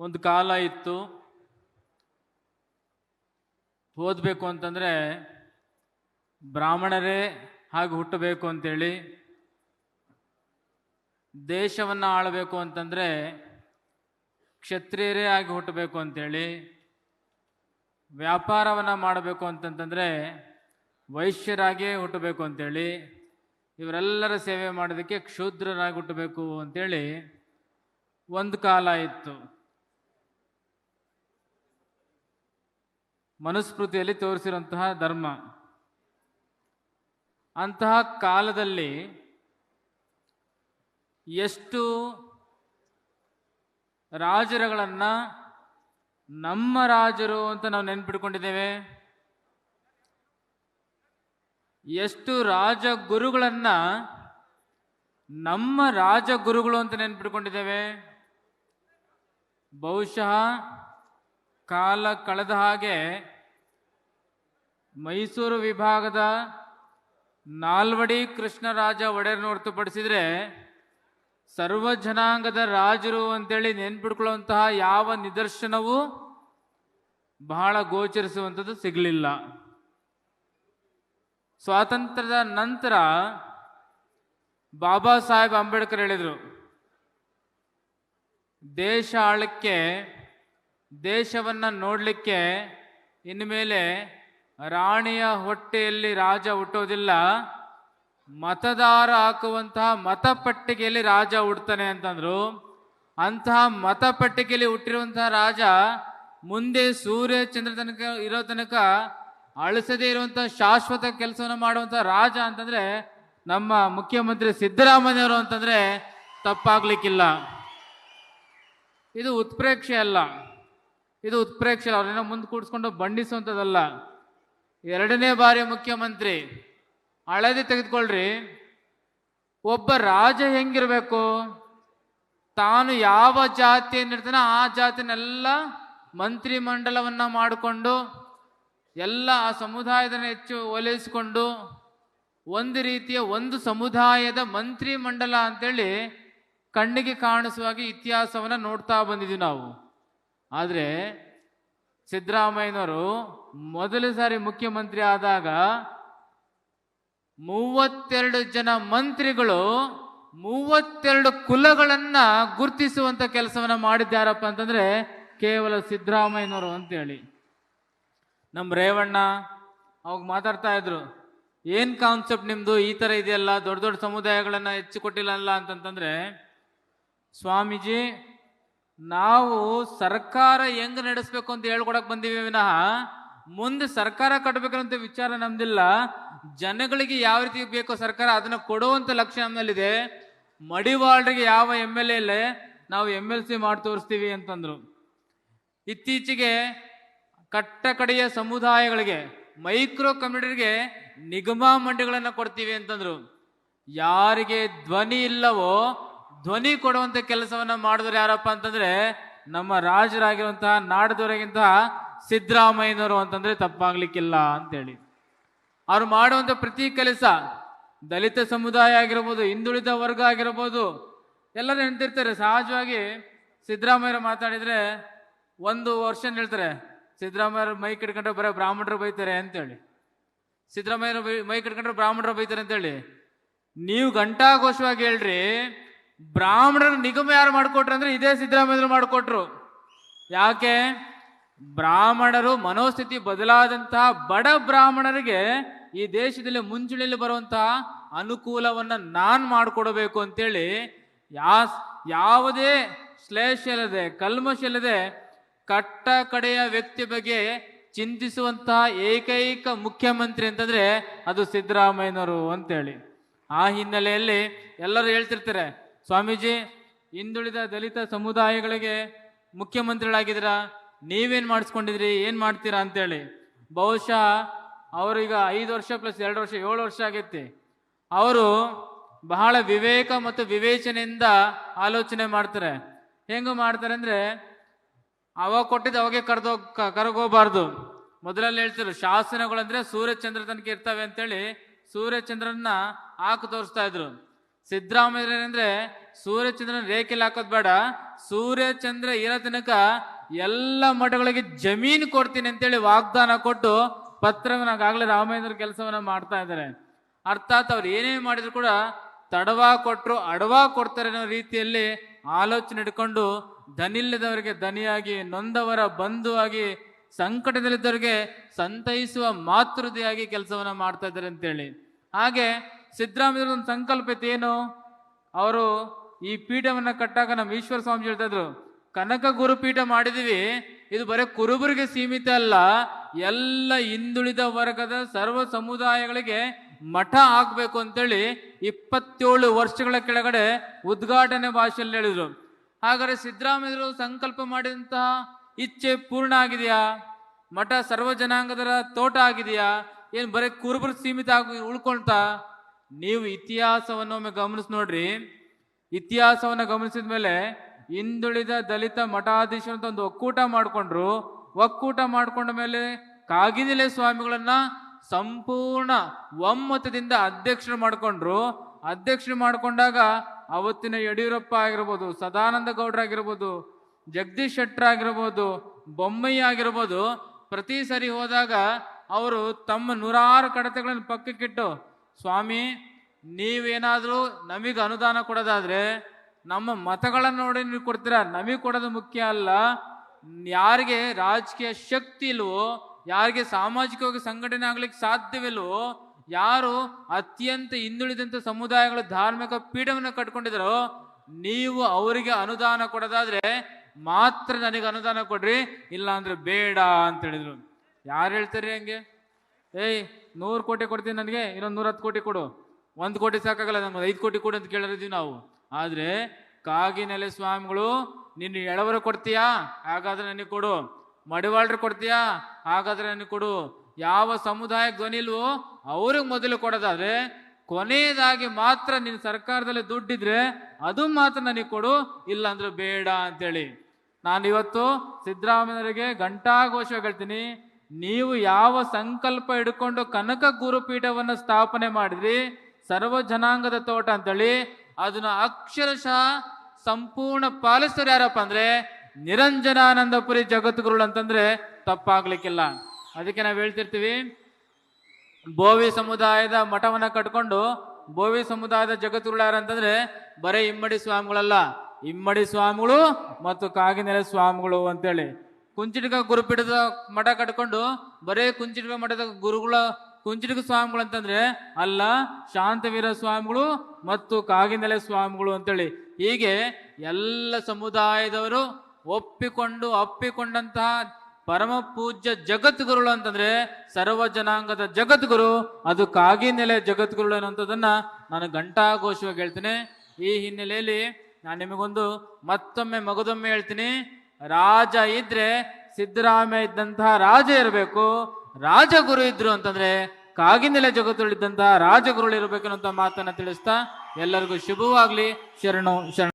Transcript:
ಒಂದು ಕಾಲ ಇತ್ತು. ಓದಬೇಕು ಅಂತಂದರೆ ಬ್ರಾಹ್ಮಣರೇ ಹಾಗೆ ಹುಟ್ಟಬೇಕು ಅಂತೇಳಿ. ದೇಶವನ್ನು ಆಳಬೇಕು ಅಂತಂದರೆ ಕ್ಷತ್ರಿಯರೇ ಆಗಿ ಹುಟ್ಟಬೇಕು ಅಂತೇಳಿ. ವ್ಯಾಪಾರವನ್ನು ಮಾಡಬೇಕು ಅಂತಂತಂದರೆ ವೈಶ್ಯರಾಗಿಯೇ ಹುಟ್ಟಬೇಕು ಅಂತೇಳಿ. ಇವರೆಲ್ಲರ ಸೇವೆ ಮಾಡೋದಕ್ಕೆ ಕ್ಷೂದ್ರರಾಗಿ ಹುಟ್ಟಬೇಕು ಅಂತೇಳಿ ಒಂದು ಕಾಲ ಇತ್ತು. ಮನುಸ್ಮೃತಿಯಲ್ಲಿ ತೋರಿಸಿರುವಂತಹ ಧರ್ಮ. ಅಂತಹ ಕಾಲದಲ್ಲಿ ಎಷ್ಟು ರಾಜರುಗಳನ್ನು ನಮ್ಮ ರಾಜರು ಅಂತ ನಾವು ನೆನ್ಪಿಟ್ಕೊಂಡಿದ್ದೇವೆ. ಎಷ್ಟು ರಾಜಗುರುಗಳನ್ನು ನಮ್ಮ ರಾಜಗುರುಗಳು ಅಂತ ನೆನ್ಪಿಟ್ಕೊಂಡಿದ್ದೇವೆ. ಬಹುಶಃ ಕಾಲ ಕಳೆದ ಹಾಗೆ ಮೈಸೂರು ವಿಭಾಗದ ನಾಲ್ವಡಿ ಕೃಷ್ಣರಾಜ ಒಡೆಯರ್ನ ಹೊರತುಪಡಿಸಿದ್ರೆ ಸರ್ವ ಜನಾಂಗದ ರಾಜರು ಅಂತೇಳಿ ನೆನ್ಪಿಟ್ಕೊಳ್ಳುವಂತಹ ಯಾವ ನಿದರ್ಶನವೂ ಬಹಳ ಗೋಚರಿಸುವಂಥದ್ದು ಸಿಗಲಿಲ್ಲ. ಸ್ವಾತಂತ್ರ್ಯದ ನಂತರ ಬಾಬಾ ಸಾಹೇಬ್ ಅಂಬೇಡ್ಕರ್ ಹೇಳಿದರು, ದೇಶ ಆಳಕ್ಕೆ ದೇಶವನ್ನ ನೋಡಲಿಕ್ಕೆ ಇನ್ನು ಮೇಲೆ ರಾಣಿಯ ಹೊಟ್ಟೆಯಲ್ಲಿ ರಾಜ ಹುಟ್ಟೋದಿಲ್ಲ. ಮತದಾರ ಹಾಕುವಂತಹ ಮತಪಟ್ಟಿಗೆಯಲ್ಲಿ ರಾಜ ಹುಡ್ತಾನೆ ಅಂತಂದ್ರು. ಅಂತಹ ಮತಪಟ್ಟಿಗೆಯಲ್ಲಿ ಹುಟ್ಟಿರುವಂತಹ ರಾಜ ಮುಂದೆ ಸೂರ್ಯ ಚಂದ್ರ ತನಕ ಇರೋ ತನಕ ಅಳಿಸದೇ ಇರುವಂತಹ ಶಾಶ್ವತ ಕೆಲಸವನ್ನು ಮಾಡುವಂತಹ ರಾಜ ಅಂತಂದ್ರೆ ನಮ್ಮ ಮುಖ್ಯಮಂತ್ರಿ ಸಿದ್ದರಾಮಯ್ಯವರು ಅಂತಂದ್ರೆ ತಪ್ಪಾಗ್ಲಿಕ್ಕಿಲ್ಲ. ಇದು ಉತ್ಪ್ರೇಕ್ಷೆ ಅಲ್ಲ. ಇದು ಉತ್ಪ್ರೇಕ್ಷೆ ಅವ್ರನ್ನ ಮುಂದೆ ಕೂಡಿಸ್ಕೊಂಡು ಬಂಡಿಸುವಂಥದ್ದಲ್ಲ ಎರಡನೇ ಬಾರಿ ಮುಖ್ಯಮಂತ್ರಿ, ಹಳದಿ ತೆಗೆದುಕೊಳ್ಳ್ರಿ ಒಬ್ಬ ರಾಜ ಹೆಂಗಿರಬೇಕು? ತಾನು ಯಾವ ಜಾತಿಯನ್ನಿರ್ತಾನೆ ಆ ಜಾತಿನೆಲ್ಲ ಮಂತ್ರಿ ಮಂಡಲವನ್ನು ಮಾಡಿಕೊಂಡು, ಎಲ್ಲ ಆ ಸಮುದಾಯದ ಹೆಚ್ಚು ಒಲಿಸಿಕೊಂಡು, ಒಂದು ರೀತಿಯ ಒಂದು ಸಮುದಾಯದ ಮಂತ್ರಿ ಮಂಡಲ ಅಂತೇಳಿ ಕಣ್ಣಿಗೆ ಕಾಣಿಸುವ ಹಾಗೆ ಇತಿಹಾಸವನ್ನ ನೋಡ್ತಾ ಬಂದಿದ್ದೀವಿ ನಾವು. ಆದರೆ ಸಿದ್ದರಾಮಯ್ಯನವರು ಮೊದಲ ಸಾರಿ ಮುಖ್ಯಮಂತ್ರಿ ಆದಾಗ ಮೂವತ್ತೆರಡು ಜನ ಮಂತ್ರಿಗಳು ಮೂವತ್ತೆರಡು ಕುಲಗಳನ್ನ ಗುರುತಿಸುವಂತ ಕೆಲಸವನ್ನ ಮಾಡಿದ್ದಾರಪ್ಪ ಅಂತಂದ್ರೆ ಕೇವಲ ಸಿದ್ದರಾಮಯ್ಯನವರು ಅಂತೇಳಿ. ನಮ್ಮ ರೇವಣ್ಣ ಅವಾಗ ಮಾತಾಡ್ತಾ ಇದ್ರು, ಏನ್ ಕಾನ್ಸೆಪ್ಟ್ ನಿಮ್ದು? ಈ ತರ ಇದೆಯಲ್ಲ, ದೊಡ್ಡ ದೊಡ್ಡ ಸಮುದಾಯಗಳನ್ನ ಹೆಚ್ಚು ಕೊಟ್ಟಿಲ್ಲ ಅಂತಂತಂದ್ರೆ, ಸ್ವಾಮೀಜಿ ನಾವು ಸರ್ಕಾರ ಹೆಂಗ್ ನಡೆಸ್ಬೇಕು ಅಂತ ಹೇಳ್ಕೊಡಕ್ ಬಂದೀವಿ ವಿನಃ ಮುಂದೆ ಸರ್ಕಾರ ಕಟ್ಟಬೇಕಂತ ವಿಚಾರ ನಮ್ದಿಲ್ಲ. ಜನಗಳಿಗೆ ಯಾವ ರೀತಿ ಬೇಕೋ ಸರ್ಕಾರ ಅದನ್ನ ಕೊಡುವಂತ ಲಕ್ಷ್ಯ ನಮ್ಮಲ್ಲಿದೆ ಮಡಿವಾಳ್ರಿಗೆ ಯಾವ ಎಂ ಎಲ್ ಎಲೆ ನಾವು ಎಂ ಎಲ್ ಸಿ ಮಾಡಿ ತೋರಿಸ್ತೀವಿ ಅಂತಂದ್ರು. ಇತ್ತೀಚೆಗೆ ಕಟ್ಟ ಕಡೆಯ ಸಮುದಾಯಗಳಿಗೆ, ಮೈಕ್ರೋ ಕಮ್ಯುನಿಟಿಗೆ ನಿಗಮ ಮಂಡಿಗಳನ್ನ ಕೊಡ್ತೀವಿ ಅಂತಂದ್ರು. ಯಾರಿಗೆ ಧ್ವನಿ ಇಲ್ಲವೋ ಧ್ವನಿ ಕೊಡುವಂತ ಕೆಲಸವನ್ನ ಮಾಡಿದ್ರು ಯಾರಪ್ಪ ಅಂತಂದ್ರೆ ನಮ್ಮ ರಾಜರಾಗಿರುವಂತಹ ನಾಡದವರಾಗಿಂತಹ ಸಿದ್ದರಾಮಯ್ಯನವರು ಅಂತಂದ್ರೆ ತಪ್ಪಾಗ್ಲಿಕ್ಕಿಲ್ಲ ಅಂತೇಳಿ. ಅವ್ರು ಮಾಡುವಂತ ಪ್ರತಿ ಕೆಲಸ ದಲಿತ ಸಮುದಾಯ ಆಗಿರ್ಬೋದು, ಹಿಂದುಳಿದ ವರ್ಗ ಆಗಿರ್ಬೋದು, ಎಲ್ಲರೂ ಹೇಳ್ತಿರ್ತಾರೆ ಸಹಜವಾಗಿ ಸಿದ್ದರಾಮಯ್ಯರು ಮಾತಾಡಿದ್ರೆ ಒಂದು ವರ್ಷ ಹೇಳ್ತಾರೆ ಸಿದ್ದರಾಮಯ್ಯರು ಮೈ ಕಿಡ್ಕೊಂಡ್ರೆ ಬರೀ ಬ್ರಾಹ್ಮಣರು ಬೈತಾರೆ ಅಂತೇಳಿ. ಸಿದ್ದರಾಮಯ್ಯರು ಮೈ ಕಿಡ್ಕೊಂಡ್ರೆ ಬ್ರಾಹ್ಮಣರು ಬೈತಾರೆ ಅಂತೇಳಿ. ನೀವು ಘಂಟಾಘೋಷವಾಗಿ ಹೇಳ್ರಿ ಬ್ರಾಹ್ಮಣರ ನಿಗಮ ಯಾರು ಮಾಡಿಕೊಟ್ರು ಅಂದ್ರೆ ಇದೇ ಸಿದ್ದರಾಮಯ್ಯರು ಮಾಡಿಕೊಟ್ರು. ಯಾಕೆ? ಬ್ರಾಹ್ಮಣರು ಮನೋಸ್ಥಿತಿ ಬದಲಾದಂತಹ ಬಡ ಬ್ರಾಹ್ಮಣರಿಗೆ ಈ ದೇಶದಲ್ಲಿ ಮುಂಚೂಣಿಯಲ್ಲಿ ಬರುವಂತಹ ಅನುಕೂಲವನ್ನ ನಾನ್ ಮಾಡಿಕೊಡಬೇಕು ಅಂತೇಳಿ ಯಾ ಯಾವುದೇ ಶ್ಲೇಷ ಇಲ್ಲದೆ ಕಲ್ಮಶ ಇಲ್ಲದೆ ಕಟ್ಟ ಕಡೆಯ ವ್ಯಕ್ತಿ ಬಗ್ಗೆ ಚಿಂತಿಸುವಂತಹ ಏಕೈಕ ಮುಖ್ಯಮಂತ್ರಿ ಅಂತಂದ್ರೆ ಅದು ಸಿದ್ದರಾಮಯ್ಯನವರು ಅಂತೇಳಿ. ಆ ಹಿನ್ನೆಲೆಯಲ್ಲಿ ಎಲ್ಲರೂ ಹೇಳ್ತಿರ್ತಾರೆ ಸ್ವಾಮೀಜಿ, ಹಿಂದುಳಿದ ದಲಿತ ಸಮುದಾಯಗಳಿಗೆ ಮುಖ್ಯಮಂತ್ರಿಗಳಾಗಿದ್ದೀರಾ, ನೀವೇನು ಮಾಡಿಸ್ಕೊಂಡಿದ್ರಿ, ಏನು ಮಾಡ್ತೀರಾ ಅಂತೇಳಿ. ಬಹುಶಃ ಅವರೀಗ ಐದು ವರ್ಷ ಪ್ಲಸ್ ಎರಡು ವರ್ಷ, ಏಳು ವರ್ಷ ಆಗೈತಿ. ಅವರು ಬಹಳ ವಿವೇಕ ಮತ್ತು ವಿವೇಚನೆಯಿಂದ ಆಲೋಚನೆ ಮಾಡ್ತಾರೆ. ಹೆಂಗು ಮಾಡ್ತಾರೆ ಅಂದರೆ ಅವಾಗ ಕೊಟ್ಟಿದ್ದು ಅವಾಗೆ ಕರೆದೋ ಕರಗೋಗಬಾರ್ದು ಮೊದಲಲ್ಲಿ ಹೇಳ್ತಿದ್ರು, ಶಾಸನಗಳಂದ್ರೆ ಸೂರ್ಯ ಚಂದ್ರ ತನಕ ಇರ್ತವೆ ಅಂತೇಳಿ ಸೂರ್ಯ ಚಂದ್ರನ್ನ ಹಾಕು ತೋರಿಸ್ತಾ ಇದ್ರು. ಸಿದ್ದರಾಮಯ್ಯ ಅಂದ್ರೆ ಸೂರ್ಯಚಂದ್ರನ ರೇಖೆಲಿ ಹಾಕೋದು ಬೇಡ. ಸೂರ್ಯಚಂದ್ರ ಇರೋ ತನಕ ಎಲ್ಲ ಮಠಗಳಿಗೆ ಜಮೀನು ಕೊಡ್ತೀನಿ ಅಂತೇಳಿ ವಾಗ್ದಾನ ಕೊಟ್ಟು ಪತ್ರವನ್ನಾಗಲೇ ರಾಮೇಂದ್ರ ಕೆಲಸವನ್ನ ಮಾಡ್ತಾ ಇದ್ದಾರೆ. ಅರ್ಥಾತ್ ಅವ್ರು ಏನೇ ಮಾಡಿದ್ರು ಕೂಡ ತಡವಾ ಕೊಟ್ಟರು ಅಡವಾ ಕೊಡ್ತಾರೆ ಅನ್ನೋ ರೀತಿಯಲ್ಲಿ ಆಲೋಚನೆ ಇಟ್ಕೊಂಡು ದನಿಲ್ಲದವರಿಗೆ ದನಿಯಾಗಿ, ನೊಂದವರ ಬಂಧುವಾಗಿ, ಸಂಕಟದಲ್ಲಿದ್ದವರಿಗೆ ಸಂತೈಸುವ ಮಾತೃದೆಯಾಗಿ ಕೆಲಸವನ್ನ ಮಾಡ್ತಾ ಇದ್ದಾರೆ ಅಂತೇಳಿ. ಹಾಗೆ ಸಿದ್ದರಾಮಯ್ಯ ಒಂದು ಏನು? ಅವರು ಈ ಪೀಠವನ್ನು ಕಟ್ಟಾಗ ನಮ್ಮ ಈಶ್ವರ ಸ್ವಾಮಿ ಹೇಳ್ತಾ ಇದ್ರು, ಕನಕ ಗುರುಪೀಠ ಮಾಡಿದೀವಿ, ಇದು ಬರೀ ಕುರುಬರಿಗೆ ಸೀಮಿತ ಅಲ್ಲ, ಎಲ್ಲ ಹಿಂದುಳಿದ ವರ್ಗದ ಸರ್ವ ಸಮುದಾಯಗಳಿಗೆ ಮಠ ಆಗ್ಬೇಕು ಅಂತೇಳಿ ಇಪ್ಪತ್ತೇಳು ವರ್ಷಗಳ ಕೆಳಗಡೆ ಉದ್ಘಾಟನೆ ಭಾಷೆಯಲ್ಲಿ ಹೇಳಿದ್ರು. ಹಾಗಾದ್ರೆ ಸಿದ್ದರಾಮಯ್ಯರು ಸಂಕಲ್ಪ ಮಾಡಿದಂತಹ ಇಚ್ಛೆ ಪೂರ್ಣ ಆಗಿದೆಯಾ? ಮಠ ಸರ್ವ ಜನಾಂಗದರ ತೋಟ ಆಗಿದೆಯಾ? ಏನು ಬರೀ ಕುರುಬರು ಸೀಮಿತ ಆಗಿ ಉಳ್ಕೊಳ್ತಾ? ನೀವು ಇತಿಹಾಸವನ್ನು ಒಮ್ಮೆ ಗಮನಿಸಿ ನೋಡ್ರಿ. ಇತಿಹಾಸವನ್ನು ಗಮನಿಸಿದ ಮೇಲೆ ಹಿಂದುಳಿದ ದಲಿತ ಮಠಾಧೀಶರು ಒಂದು ಒಕ್ಕೂಟ ಮಾಡಿಕೊಂಡ್ರು. ಒಕ್ಕೂಟ ಮಾಡ್ಕೊಂಡ ಮೇಲೆ ಕಾಗಿನೆಲೆ ಸ್ವಾಮಿಗಳನ್ನ ಸಂಪೂರ್ಣ ಒಮ್ಮತದಿಂದ ಅಧ್ಯಕ್ಷರು ಮಾಡಿಕೊಂಡ್ರು. ಅಧ್ಯಕ್ಷರು ಮಾಡಿಕೊಂಡಾಗ ಅವತ್ತಿನ ಯಡಿಯೂರಪ್ಪ ಆಗಿರ್ಬೋದು, ಸದಾನಂದ ಗೌಡ್ರ ಆಗಿರ್ಬೋದು, ಜಗದೀಶ್ ಶೆಟ್ಟರ್ ಆಗಿರ್ಬೋದು ಬೊಮ್ಮಯ್ಯ ಆಗಿರ್ಬೋದು, ಪ್ರತಿ ಸರಿ ಹೋದಾಗ ಅವರು ತಮ್ಮ ನೂರಾರು ಕಡತೆಗಳನ್ನು ಪಕ್ಕಕ್ಕಿಟ್ಟು ಸ್ವಾಮಿ, ನೀವೇನಾದರೂ ನಮಗೆ ಅನುದಾನ ಕೊಡೋದಾದರೆ, ನಮ್ಮ ಮತಗಳನ್ನು ನೋಡಿ ನೀವು ಕೊಡ್ತೀರಾ? ನಮಗೆ ಕೊಡೋದು ಮುಖ್ಯ ಅಲ್ಲ. ಯಾರಿಗೆ ರಾಜಕೀಯ ಶಕ್ತಿ ಇಲ್ವೋ, ಯಾರಿಗೆ ಸಾಮಾಜಿಕವಾಗಿ ಸಂಘಟನೆ ಆಗ್ಲಿಕ್ಕೆ ಸಾಧ್ಯವಿಲ್ವೋ, ಯಾರು ಅತ್ಯಂತ ಹಿಂದುಳಿದಂಥ ಸಮುದಾಯಗಳ ಧಾರ್ಮಿಕ ಪೀಠವನ್ನು ಕಟ್ಕೊಂಡಿದ್ದಾರೋ, ನೀವು ಅವರಿಗೆ ಅನುದಾನ ಕೊಡೋದಾದ್ರೆ ಮಾತ್ರ ನನಗೆ ಅನುದಾನ ಕೊಡ್ರಿ ಇಲ್ಲ ಅಂದ್ರೆ ಬೇಡ ಅಂತ ಹೇಳಿದ್ರು. ಯಾರು ಹೇಳ್ತಾರೆ ಹಂಗೆ? ಏಯ್ ನೂರು ಕೋಟಿ ಕೊಡ್ತೀನಿ ನನಗೆ, ಇನ್ನೊಂದು ನೂರ ಹತ್ತು ಕೋಟಿ ಕೊಡು. ಒಂದು ಕೋಟಿ ಸಾಕಾಗಲ್ಲ ನಮ್ಗೆ ಐದು ಕೋಟಿ ಕೊಡು ಅಂತ ಕೇಳಿದ್ವಿ ನಾವು. ಆದರೆ ಕಾಗಿನೆಲೆ ಸ್ವಾಮಿಗಳು, ನಿನ್ನ ಎಳವರು ಕೊಡ್ತೀಯಾ? ಹಾಗಾದ್ರೆ ನನಗೆ ಕೊಡು. ಮಡಿವಾಳರು ಕೊಡ್ತೀಯಾ? ಹಾಗಾದ್ರೆ ನನಗೆ ಕೊಡು. ಯಾವ ಸಮುದಾಯ ಧ್ವನಿಲ್ವೋ ಅವ್ರಿಗೆ ಮೊದಲು ಕೊಡೋದಾದ್ರೆ, ಕೊನೆಯದಾಗಿ ಮಾತ್ರ ನಿನ್ನ ಸರ್ಕಾರದಲ್ಲಿ ದುಡ್ಡಿದ್ರೆ, ಅದು ಮಾತ್ರ ನನಗೆ ಕೊಡು. ಇಲ್ಲಾಂದ್ರೆ ಬೇಡ ಅಂತೇಳಿ. ನಾನು ಇವತ್ತು ಸಿದ್ದರಾಮಯ್ಯರಿಗೆ ಘೋಷ ಹೇಳ್ತೀನಿ. ನೀವು ಯಾವ ಸಂಕಲ್ಪ ಹಿಡ್ಕೊಂಡು ಕನಕ ಗುರುಪೀಠವನ್ನು ಸ್ಥಾಪನೆ ಮಾಡಿದ್ರಿ, ಸರ್ವ ಜನಾಂಗದ ತೋಟ ಅಂತೇಳಿ, ಅದನ್ನ ಅಕ್ಷರಶಃ ಸಂಪೂರ್ಣ ಪಾಲಿಸೋರು ಯಾರಪ್ಪ ಅಂದ್ರೆ, ನಿರಂಜನಾನಂದಪುರಿ ಜಗದ್ಗುರುಗಳು ಅಂತಂದ್ರೆ ತಪ್ಪಾಗ್ಲಿಕ್ಕಿಲ್ಲ. ಅದಕ್ಕೆ ನಾವು ಹೇಳ್ತಿರ್ತೀವಿ, ಬೋವಿ ಸಮುದಾಯದ ಮಠವನ್ನ ಕಟ್ಕೊಂಡು, ಬೋವಿ ಸಮುದಾಯದ ಜಗದ್ಗುರುಗಳು ಯಾರಂತಂದ್ರೆ ಬರೀ ಇಮ್ಮಡಿ ಸ್ವಾಮಿಗಳಲ್ಲ, ಇಮ್ಮಡಿ ಸ್ವಾಮಿಗಳು ಮತ್ತು ಕಾಗಿನೆಲೆ ಸ್ವಾಮಿಗಳು ಅಂತೇಳಿ. ಕುಂಚಿಟಿಗ ಗುರುಪೀಠದ ಮಠ ಕಟ್ಕೊಂಡು ಬರೇ ಕುಂಚಿಟಿಗ ಮಠದ ಗುರುಗಳ ಕುಂಚಿಟಿಗ ಸ್ವಾಮಿಗಳು ಅಂತಂದ್ರೆ ಅಲ್ಲ, ಶಾಂತವೀರ ಸ್ವಾಮಿಗಳು ಮತ್ತು ಕಾಗಿನೆಲೆ ಸ್ವಾಮಿಗಳು ಅಂತೇಳಿ. ಹೀಗೆ ಎಲ್ಲ ಸಮುದಾಯದವರು ಒಪ್ಪಿಕೊಂಡು ಅಪ್ಪಿಕೊಂಡಂತಹ ಪರಮ ಪೂಜ್ಯ ಜಗದ್ಗುರುಗಳು ಅಂತಂದ್ರೆ ಸರ್ವ ಜನಾಂಗದ ಜಗದ್ಗುರು, ಅದು ಕಾಗಿನೆಲೆ ಜಗದ್ಗುರುಗಳು ಅನ್ನೋಂಥದ್ದನ್ನ ನಾನು ಘಂಟಾಘೋಷವಾಗಿ ಹೇಳ್ತೇನೆ. ಈ ಹಿನ್ನೆಲೆಯಲ್ಲಿ ನಾನು ನಿಮಗೊಂದು ಮತ್ತೊಮ್ಮೆ ಮಗದೊಮ್ಮೆ ಹೇಳ್ತೀನಿ. ರಾಜ ಇದ್ರೆ ಸಿದ್ದರಾಮಯ್ಯ ಇದ್ದಂತಹ ರಾಜ ಇರಬೇಕು. ರಾಜಗುರು ಇದ್ರು ಅಂತಂದ್ರೆ ಕಾಗಿನೆಲೆ ಜಗತ್ತುಗಳಿದ್ದಂತಹ ರಾಜಗುರುಗಳು ಇರಬೇಕು ಅನ್ನೋ ಮಾತನ್ನ ತಿಳಿಸ್ತಾ ಎಲ್ಲರಿಗೂ ಶುಭವಾಗ್ಲಿ. ಶರಣು, ಶರಣ.